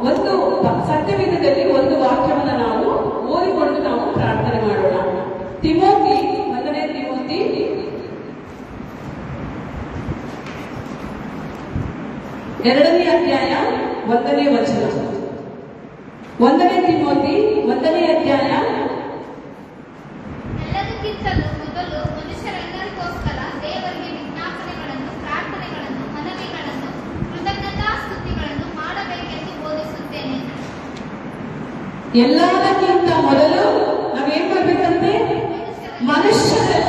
ಒಂದು ಸತ್ಯವೇದದಲ್ಲಿ ಒಂದು ವಾಕ್ಯವನ್ನು ನಾವು ಓದಿಕೊಂಡು ನಾವು ಪ್ರಾರ್ಥನೆ ಮಾಡೋಣ. ತಿಮೋತಿ ಒಂದನೇ ತಿಮೋತಿ. ಎರಡನೇ ಅಧ್ಯಾಯ, ಒಂದನೇ ವಚನ. ಒಂದನೇ ತಿಮೋತಿ, ಒಂದನೇ ಅಧ್ಯಾಯ ಎಲ್ಲದಕ್ಕಿಂತ ಮೊದಲು ನಾವೇನ್ ಮಾಡ್ಬೇಕಂತೆ? ಮನುಷ್ಯರೆಲ್ಲರಿಗೋಸ್ಕರ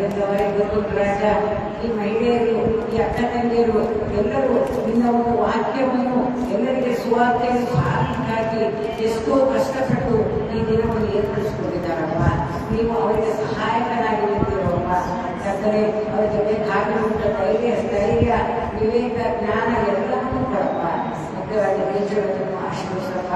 ನಿನಗೆ ಅವರಿಗೆ ಗೊತ್ತು ರಾಜ ಈ ಮಹಿಳೆಯರು, ಈ ಅಕ್ಕ ತಂಗಿಯರು, ಎಲ್ಲರೂ ನಿನ್ನ ಒಂದು ವಾಕ್ಯವನ್ನು ಎಲ್ಲರಿಗೆ ಸುವಾರ್ತೆಯನ್ನು ಸಾರಲಿಕ್ಕಾಗಿ ಎಷ್ಟೋ ಕಷ್ಟಪಟ್ಟು ಈ ದಿನವನ್ನು ಏರ್ಪಡಿಸಿಕೊಂಡಿದ್ದಾರಪ್ಪ. ನೀವು ಅವರಿಗೆ ಸಹಾಯಕನಾಗಿ ಯಾಕಂದರೆ ಅವ್ರ ಜೊತೆ ಕಾಗಿರುವಂಥ ಧೈರ್ಯ, ಸ್ಥೈರ್ಯ, ವಿವೇಕ, ಜ್ಞಾನ ಎಲ್ಲವನ್ನೂ ಕೊಡಪ್ಪ ಮುಖ್ಯವಾಗಿ ದೇಶಗಳನ್ನು ಆಶೀರ್ವಿಸಪ್ಪ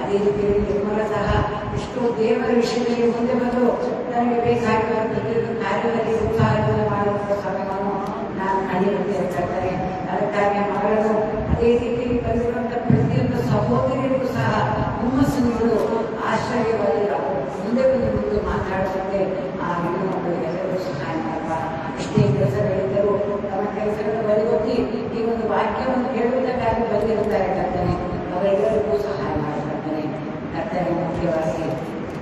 ಅದೇ ರೀತಿಯಲ್ಲಿ ನಿರ್ಮಲ ಸಹ ಇಷ್ಟು ದೇವರ ವಿಷಯದಲ್ಲಿ ಮುಂದೆ ಬಂದು ನನಗೆ ಬೇಕಾಗಿರುವ ಪ್ರತಿಯೊಂದು ಕಾರ್ಯದಲ್ಲಿ ಉತ್ಸಾಹದಿಂದ ಮಾಡುವಂಥ ಸಮಯವನ್ನು ನಾನು ಕಳೆಯುತ್ತೇನೆ ಅದಕ್ಕಾಗಿ ಮಗಳು ಅದೇ ರೀತಿಯಲ್ಲಿ ಬಂದಿರುವಂಥ ಪ್ರತಿಯೊಂದು ಸಹೋದರಿಯರಿಗೂ ಸಹ ಹುಮ್ಮಸ್ಸಿನಿಗಳು ಆಶ್ಚರ್ಯವಾಗಿಲ್ಲ ಮುಂದೆ ಬಂದು ಮುಂದೆ ಮಾತಾಡುವಂತೆ ಆ ಹೆಣ್ಣು ಮಕ್ಕಳಿಗೆ ಎಲ್ಲರೂ ಸಹಾಯ ಮಾಡುವ ಎಷ್ಟೇ ಕೆಲಸಗಳಿದ್ದರೂ ತಮ್ಮ ಕೆಲಸಗಳ ಬದಿಗೊತ್ತಿ ಈ ಒಂದು ವಾಕ್ಯವನ್ನು ಕೇಳುವುದಕ್ಕಾಗಿ ಬಂದಿರುತ್ತಾರೆ ಕರ್ತನೆ. ಅವರೆಲ್ಲರಿಗೂ ಸಹಾಯ ಮಾಡಕರ್ತನೆ ಕರ್ತನೆ ಮುಖ್ಯವಾಗಿ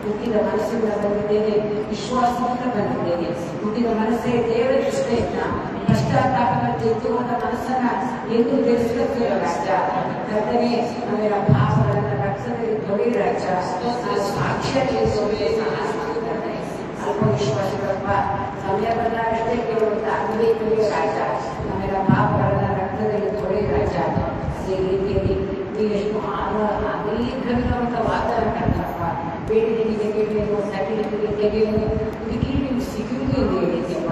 ಹುಟ್ಟಿದ ಮನಸ್ಸಿಂದ ಬಂದಿದ್ದೇನೆ ವಿಶ್ವಾಸದಿಂದ ಬಂದಿದ್ದೇನೆ ಹುಟ್ಟಿದ ಮನಸ್ಸೇ ದೇವರ ದೃಷ್ಟಿಯನ್ನ ಪಶ್ಚಾತ್ತಾಪದ ಎತ್ತುವಂತ ಮನಸ್ಸನ್ನ ಎಂದು ತಿಳಿಸುತ್ತಿರೋ ರಾಜ ಕರ್ತನೆ ನಮ್ಮೆಲ್ಲ ಪಾಪಗಳನ್ನ ರಕ್ತದಲ್ಲಿ ತೊಳಿ ರಾಜ ನಾನು ಸಾಕ್ಷ್ಯದಲ್ಲಿ ಸೋಲೆ ಸಹಾಯ ಮಾಡಿದ್ದಾನೆ ಅಲ್ಪ ವಿಶ್ವಾಸಗಳಪ್ಪ ಸಮಯ ಬಂದಾಗಷ್ಟೇ ಕೇಳುವಂತ ಅನ್ವೇಷಣೆಯ ರಾಜ ನಮ್ಮೆಲ್ಲ ಪಾಪಗಳನ್ನ ರಕ್ತದಲ್ಲಿ ತೊಳಿ ರಾಜ ಅದೇ ರೀತಿಯಲ್ಲಿ ನೀವೆಷ್ಟು ಆಗ ದೀರ್ಘವಿರುವಂತ ವಾಗ್ದಾನ ಕರ್ತಪ್ಪ ಬೇಡಿಕೆಗೆ ತೆಗೆಯುವುದು ಸಟಿಲಿಗೆ ತೆಗೆಯುವುದು ಇದಕ್ಕೆ ನೀವು ಸಿಗುವುದು ಎಂದು ಹೇಳಿದ್ದೆಪ್ಪ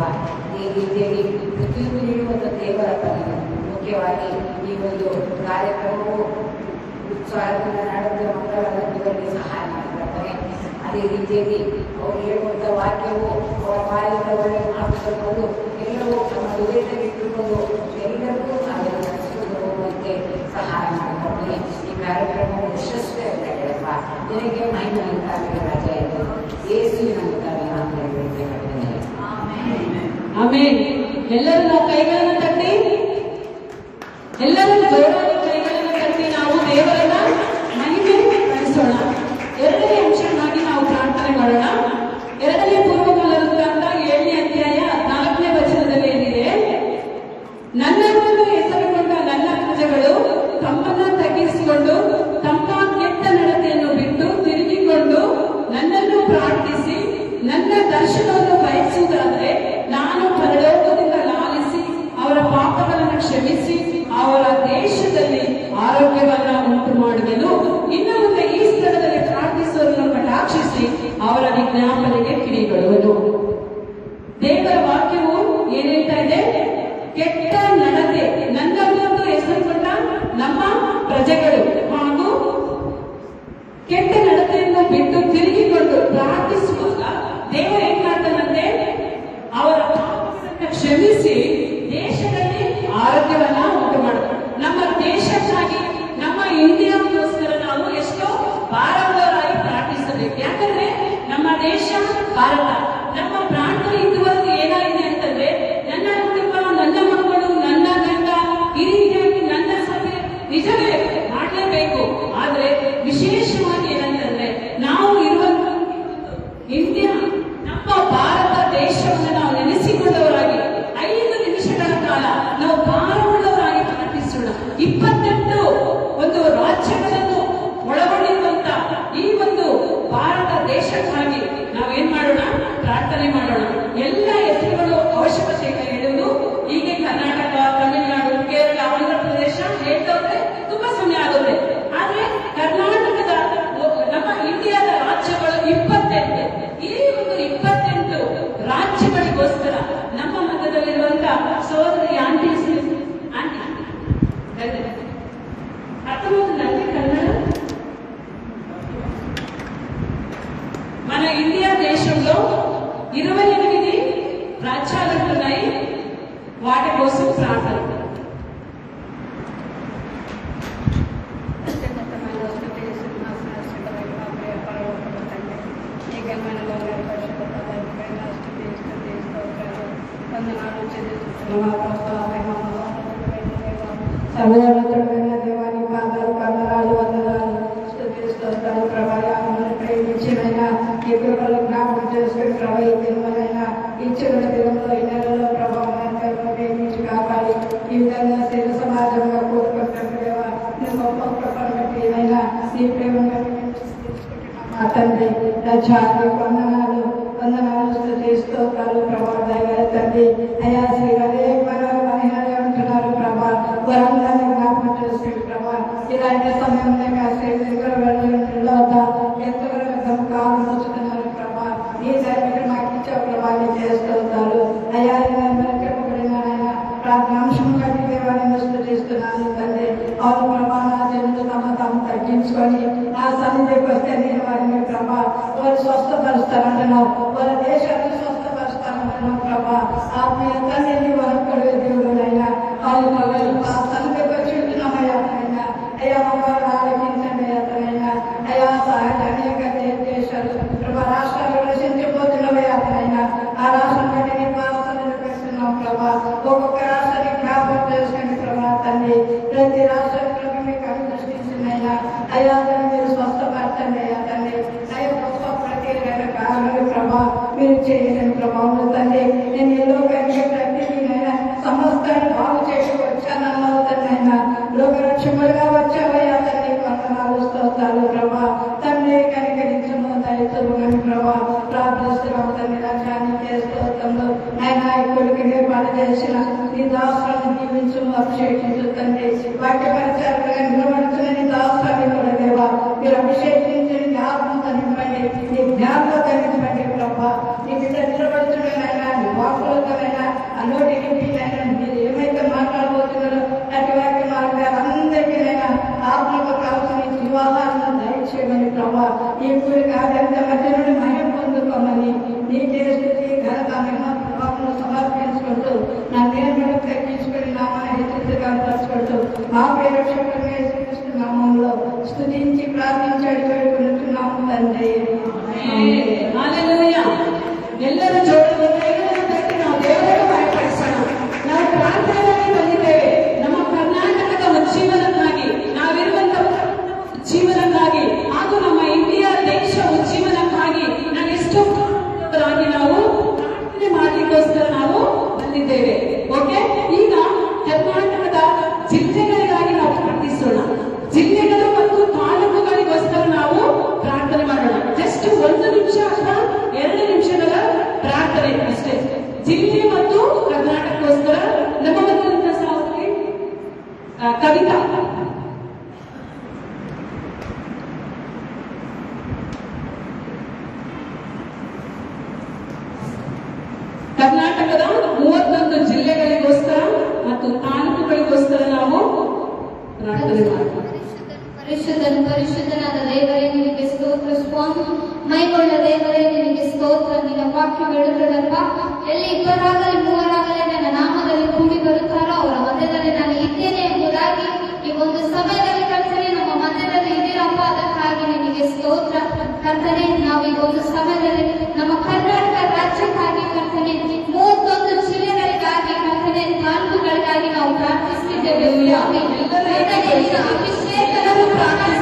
ಈ ರೀತಿಯಲ್ಲಿ ಪ್ರತಿಯೊಂದು ನೀಡುವಂಥ ದೇವರ ಪದವಿ ಮುಖ್ಯವಾಗಿ ಈ ಒಂದು ಕಾರ್ಯಕ್ರಮವು ಉತ್ಸಾಹದಿಂದ ನಡೆದ ಮಕ್ಕಳನ್ನು ಇವರಿಗೆ ಸಹಾಯ ಮಾಡಿಕೊಡ್ತಾರೆ ಅದೇ ರೀತಿಯಲ್ಲಿ ಅವರು ಹೇಳುವಂಥ ವಾಕ್ಯವು ಅವರ ಬಾಯಿಂದ ಒಳ್ಳೆ ಮಾತುಗಳು ಎಲ್ಲವೂ ತಮ್ಮ ಹೃದಯದಲ್ಲಿ ಇಟ್ಟುಕೊಂಡು ಎಲ್ಲರಿಗೂ ಅದನ್ನು ನಡೆಸಿಕೊಂಡು ಹೋಗುವಂತೆ ಸಹಾಯ ಮಾಡಿಕೊಡ್ತಾರೆ ಈ ಕಾರ್ಯಕ್ರಮವು ಯಶಸ್ವಿಯಾಗಿರಪ್ಪ ನಿನಗೆ ಮಹಿಮೆ ಉಂಟಾಗಲಿ ರಾಜ ಇದು. ಯೇಸುವಿನ ಮುಖಾಂತರ ನಾನು ಹೇಳ್ತೇನೆ ಆಮೇಲೆ. ಎಲ್ಲರೂ ಕೈಗಳನ್ನು ಕೆಟ್ಟ ನಡತೆಯನ್ನ ಬಿಟ್ಟು ತಿರುಗಿಕೊಂಡು ಪ್ರಾರ್ಥಿಸುವಾಗ ದೇವರು ಏನ್ ಮಾಡ್ತಾನಂತೆ ಅವರ ಕ್ಷಮಿಸಿ ದೇಶದಲ್ಲಿ ಆರೋಗ್ಯವನ್ನ ಉಂಟು ಮಾಡ್ತಾರೆ ನಮ್ಮ ದೇಶಕ್ಕಾಗಿ, ನಮ್ಮ ಇಂಡಿಯಾ రాజధాని ఏర్పాటు చేసుకునే ప్రభావం ఇలాంటి సమయంలో కాసేపు దగ్గర వెళ్ళడం పిల్లలతో ఎంతవరకు పెద్ద కాలం వచ్చుతున్నారు ప్రభా ఈ సైనికులు మాకు ఇచ్చే ప్రభావం చేస్తుంటారు అయ్యా చెప్పబడిన ఆయన ప్రార్థనాంశం కట్టి దేవాన్ని స్థుతిస్తున్నాను తండ్రి అవును ప్రభా నా జనులు తమ తాము తగ్గించుకొని నా సన్నిధికి వస్తే నేను వారిని ప్రభా వారు స్వస్థపరుస్తానంటున్నావు వారి దేశాన్ని స్వస్థపరుస్తానంటున్నావు ప్రభా ఆత్మీయంగా నేను వరకు దేవుడు అయినా అవును పగలు éramos నాజర్ ప్రభు యేసుక్రీస్తు నామంలో స్తుతించి ప్రార్థించి అడిగి పెడుకుంటున్నాము తండ్రి ಬೀಳುತ್ತದಪ್ಪ ಎಲ್ಲಿ ಇಬ್ಬರಾಗಲಿ ಮೂವರಾಗಲಿ ನನ್ನ ನಾಮದಲ್ಲಿ ಕೂಡಿ ಬರುತ್ತಾರೋ ಅವರ ಮಧ್ಯದಲ್ಲಿ ನಾನು ಇದ್ದೇನೆ ಎಂಬುದಾಗಿ ಈ ಒಂದು ಸಮಯದಲ್ಲಿ ಕರ್ತನೆ ನಮ್ಮ ಮಧ್ಯದಲ್ಲಿ ಇದ್ದೀರಪ್ಪ. ಅದಕ್ಕಾಗಿ ನಿಮಗೆ ಸ್ತೋತ್ರ. ಕರ್ತನೆ ನಾವು ಈ ಒಂದು ಸಭೆಯಲ್ಲಿ ನಮ್ಮ ಕರ್ನಾಟಕ ರಾಜ್ಯಕ್ಕಾಗಿ ಕರ್ತನೆ ಮೂವತ್ತೊಂದು ಜಿಲ್ಲೆಗಳಿಗಾಗಿ ಕರ್ತನೆ ತಾಲೂಕುಗಳಿಗಾಗಿ ನಾವು ಪ್ರಾರ್ಥಿಸ್ತಿದ್ದೇವೆ ಅಭಿಷೇಕನನ್ನು ಪ್ರಾರ್ಥಿಸಿ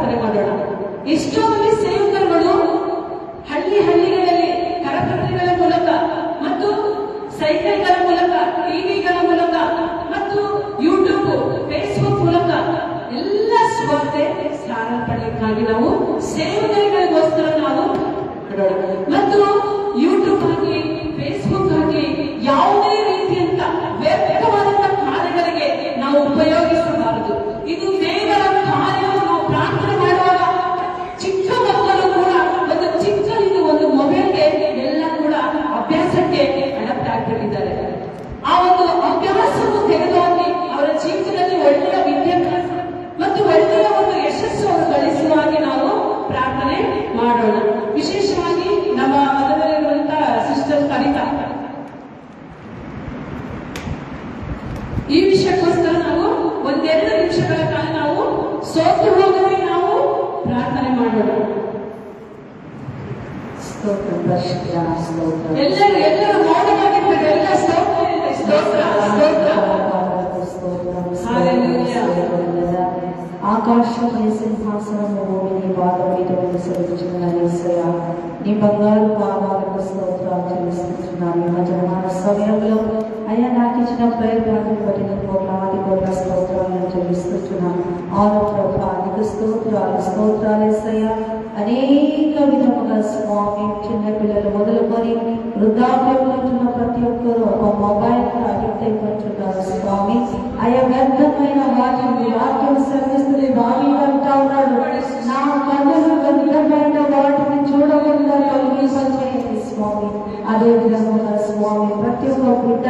ಪ್ರಾರ್ಥನೆ ಮಾಡೋಣ ಎಷ್ಟೊಂದು ఆకాశమేసింహాసనముని పాదపీఠముసరించినయ్యా నీ బంగారు పాదాలకు స్తోత్రాలు చెల్లిస్తున్నాను మధ్యాహ్న సమయంలో అయ్యా నాకు ఇచ్చిన ప్రయోగాన్ని పట్టిన కోట్లాది కోట్ల స్తోత్రాలను చెల్లిస్తున్నాను అవును ప్రభా నీకు స్తోత్రాలు స్తోత్రాలు ఇస్తాయా అనేక విధముగా స్వామి చిన్న పిల్లలు మొదలుకొని వృద్ధాప్యంలో ఉన్న ప్రతి ఒక్కరూ ఒక మొబైల్ కానీ స్వామి అయ్యా వ్యర్థమైన వాక్యం బావి అంటా ఉన్నాడు. నా కన్నులు వ్యర్థమైన వాటిని చూడకుండా కలిగింపచేయండి స్వామి. అదే విధంగా స్వామి ప్రతి ఒక్క బిడ్డ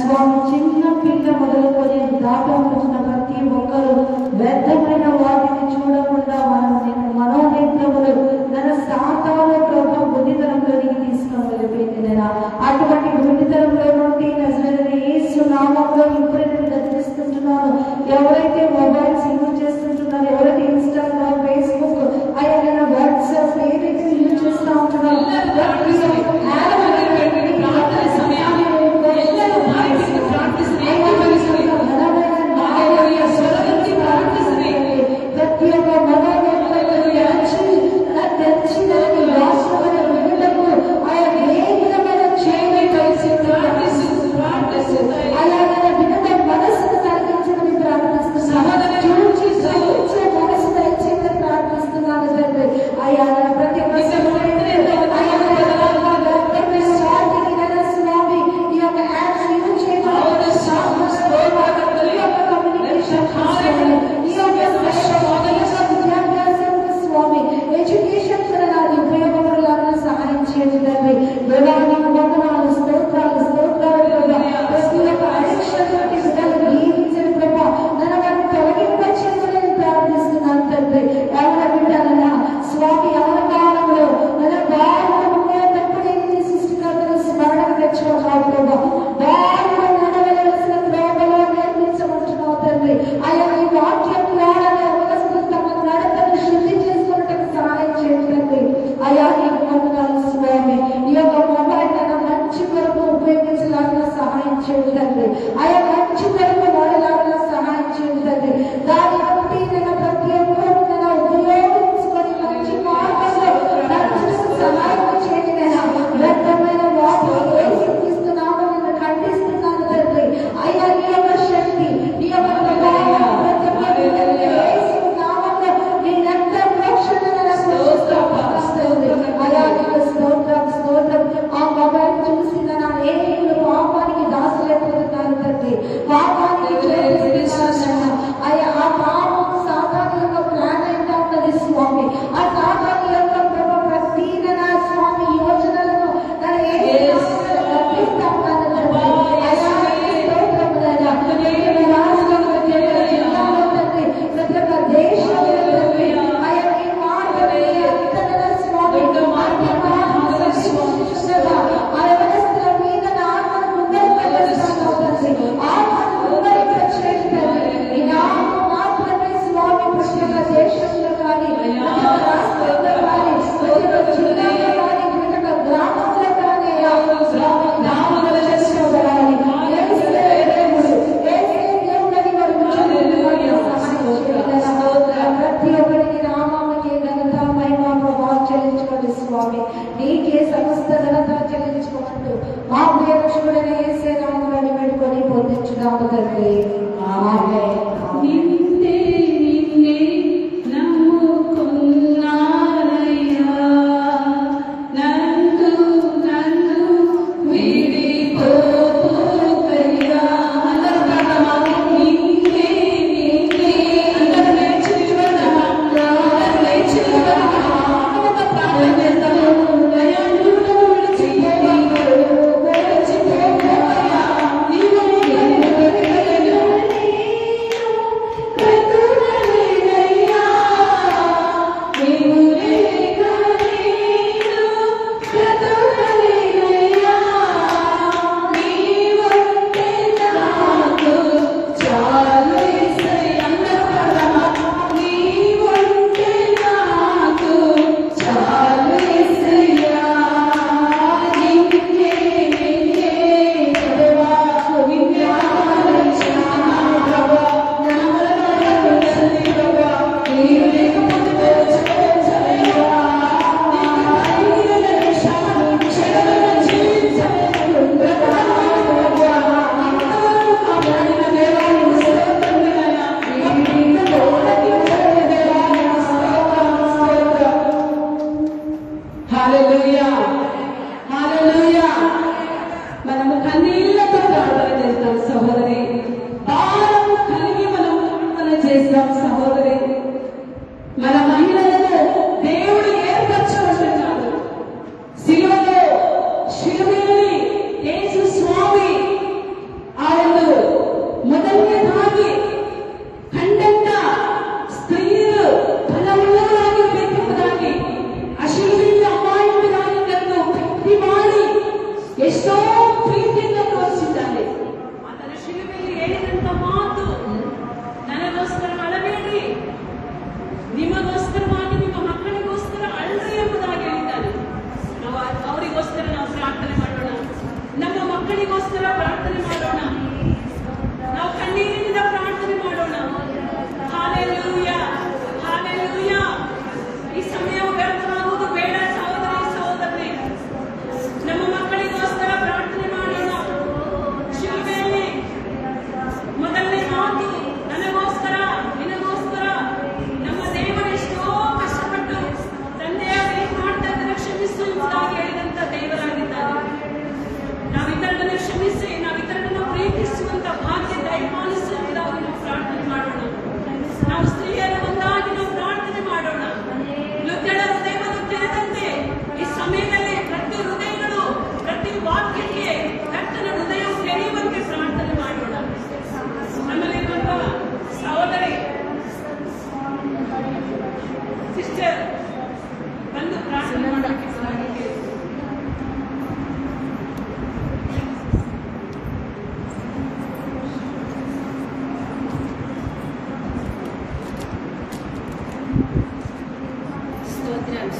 స్వామి చిన్న బిడ్డ మొదలుకొని దాటం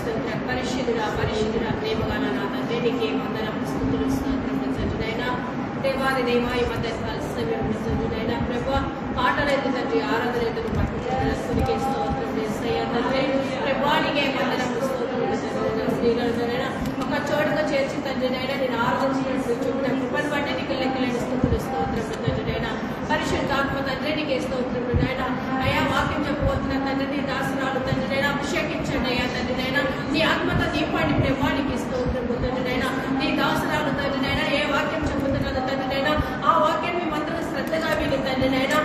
స్తోత్ర పరిశుద్ధుడ పరిశుద్ధుడ ప్రేమగల నా తండ్రి నీకే వందనం స్థుతులు స్తోత్రుడైనా దేవాది దేవా ఈ మధ్య సత్సవ్యుడైనా ప్రభా పాటలైతే తండ్రి ఆరాధనైతే పట్టుకుంటే స్తోత్రం చేస్తాయా తండ్రి? ప్రభానికే వందనం స్తోత్రుడైనా ఒక చోటుగా చేర్చి తండ్రి నేను ఆరాధించిన చూపిన కృపను బట్టి నీకు లెక్కలేని స్థుతులు స్తోత్రం విషయం దాంట్లో తండ్రి నీకు వేస్తూ ఉంటున్నాడు నాయన. అయ్యా వాక్యం చెప్పబోతున్న తండ్రి నీ దాసురాలు తండ్రి నైనా అభిషేకించండి అయ్యా తండ్రి నైనా నీ ఆత్మత దీపాన్ని బ్రహ్మానికి ఇస్తూ ఉంటున్నాడు తండ్రి నైనా నీ దాసురాలు తండ్రి నైనా ఏ వాక్యం చెబుతున్నదో తండ్రి నైనా ఆ వాక్యం మేమందరం శ్రద్ధగా విని తండ్రి నైనా